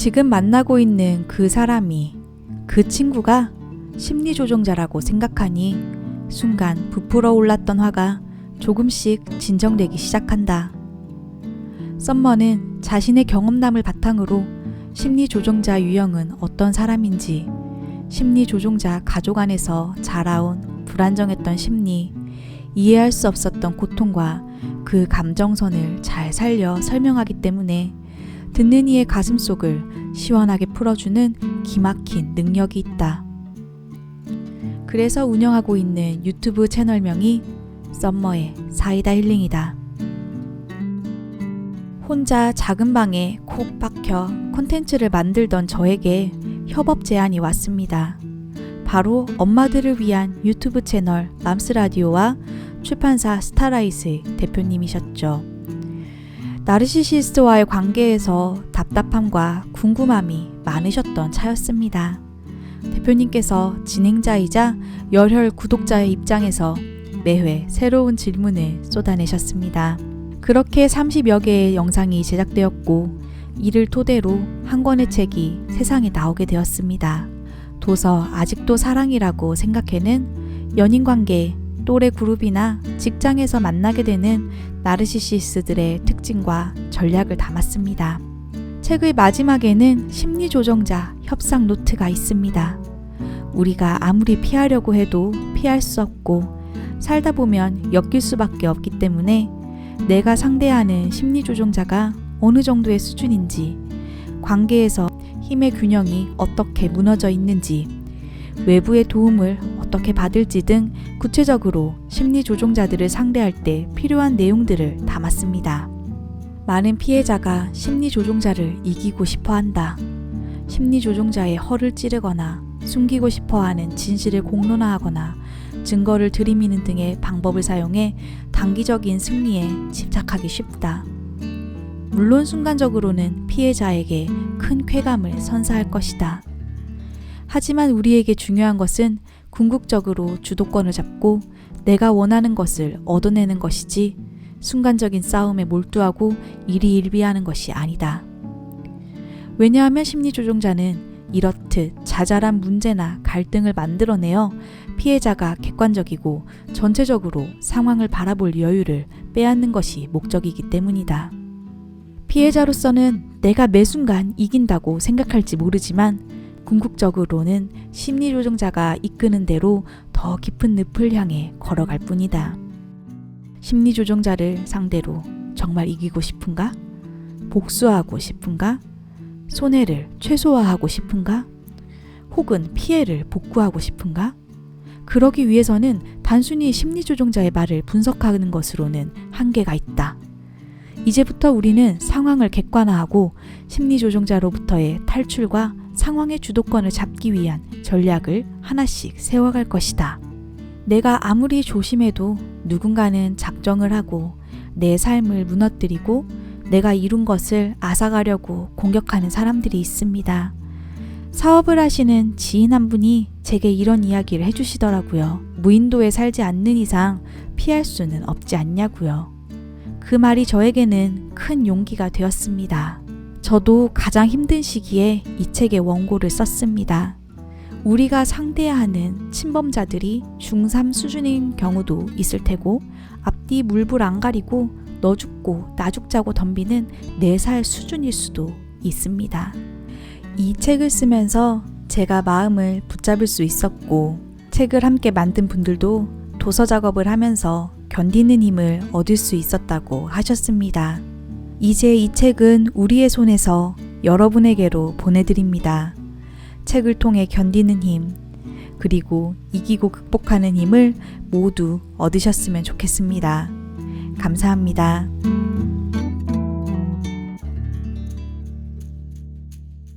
지금 만나고 있는 그 사람이 그 친구가 심리조종자라고 생각하니 순간 부풀어 올랐던 화가 조금씩 진정되기 시작한다. 썸머는 자신의 경험담을 바탕으로 심리조종자 유형은 어떤 사람인지, 심리조종자 가족 안에서 자라온 불안정했던 심리, 이해할 수 없었던 고통과 그 감정선을 잘 살려 설명하기 때문에 듣는 이의 가슴 속을 시원하게 풀어주는 기막힌 능력이 있다. 그래서 운영하고 있는 유튜브 채널명이 썸머의 사이다 힐링이다. 혼자 작은 방에 콕 박혀 콘텐츠를 만들던 저에게 협업 제안이 왔습니다. 바로 엄마들을 위한 유튜브 채널 맘스라디오와 출판사 스타라이스의 대표님이셨죠. 나르시시스트와의 관계에서 답답함과 궁금함이 많으셨던 차였습니다. 대표님께서 진행자이자 열혈 구독자의 입장에서 매회 새로운 질문을 쏟아내셨습니다. 그렇게 30여 개의 영상이 제작되었고 이를 토대로 한 권의 책이 세상에 나오게 되었습니다. 도서 아직도 사랑이라고 생각해는 연인 관계, 또래 그룹이나 직장에서 만나게 되는 나르시시스들의 특징과 전략을 담았습니다. 책의 마지막에는 심리조정자 협상 노트가 있습니다. 우리가 아무리 피하려고 해도 피할 수 없고 살다 보면 엮일 수밖에 없기 때문에 내가 상대하는 심리조종자가 어느 정도의 수준인지, 관계에서 힘의 균형이 어떻게 무너져 있는지, 외부의 도움을 어떻게 받을지 등 구체적으로 심리 조종자들을 상대할 때 필요한 내용들을 담았습니다. 많은 피해자가 심리 조종자를 이기고 싶어 한다. 심리 조종자의 허를 찌르거나 숨기고 싶어 하는 진실을 공론화하거나 증거를 들이미는 등의 방법을 사용해 단기적인 승리에 집착하기 쉽다. 물론 순간적으로는 피해자에게 큰 쾌감을 선사할 것이다. 하지만 우리에게 중요한 것은 궁극적으로 주도권을 잡고 내가 원하는 것을 얻어내는 것이지 순간적인 싸움에 몰두하고 일희일비하는 것이 아니다. 왜냐하면 심리조종자는 이렇듯 자잘한 문제나 갈등을 만들어내어 피해자가 객관적이고 전체적으로 상황을 바라볼 여유를 빼앗는 것이 목적이기 때문이다. 피해자로서는 내가 매 순간 이긴다고 생각할지 모르지만 궁극적으로는 심리조종자가 이끄는 대로 더 깊은 늪을 향해 걸어갈 뿐이다. 심리조종자를 상대로 정말 이기고 싶은가? 복수하고 싶은가? 손해를 최소화하고 싶은가? 혹은 피해를 복구하고 싶은가? 그러기 위해서는 단순히 심리조종자의 말을 분석하는 것으로는 한계가 있다. 이제부터 우리는 상황을 객관화하고 심리조종자로부터의 탈출과 상황의 주도권을 잡기 위한 전략을 하나씩 세워갈 것이다. 내가 아무리 조심해도 누군가는 작정을 하고 내 삶을 무너뜨리고 내가 이룬 것을 앗아가려고 공격하는 사람들이 있습니다. 사업을 하시는 지인 한 분이 제게 이런 이야기를 해주시더라고요. 무인도에 살지 않는 이상 피할 수는 없지 않냐고요. 그 말이 저에게는 큰 용기가 되었습니다. 저도 가장 힘든 시기에 이 책의 원고를 썼습니다. 우리가 상대해야 하는 침범자들이 중3 수준인 경우도 있을 테고 앞뒤 물불 안 가리고 너 죽고 나 죽자고 덤비는 4살 수준일 수도 있습니다. 이 책을 쓰면서 제가 마음을 붙잡을 수 있었고 책을 함께 만든 분들도 도서 작업을 하면서 견디는 힘을 얻을 수 있었다고 하셨습니다. 이제 이 책은 우리의 손에서 여러분에게로 보내드립니다. 책을 통해 견디는 힘, 그리고 이기고 극복하는 힘을 모두 얻으셨으면 좋겠습니다. 감사합니다.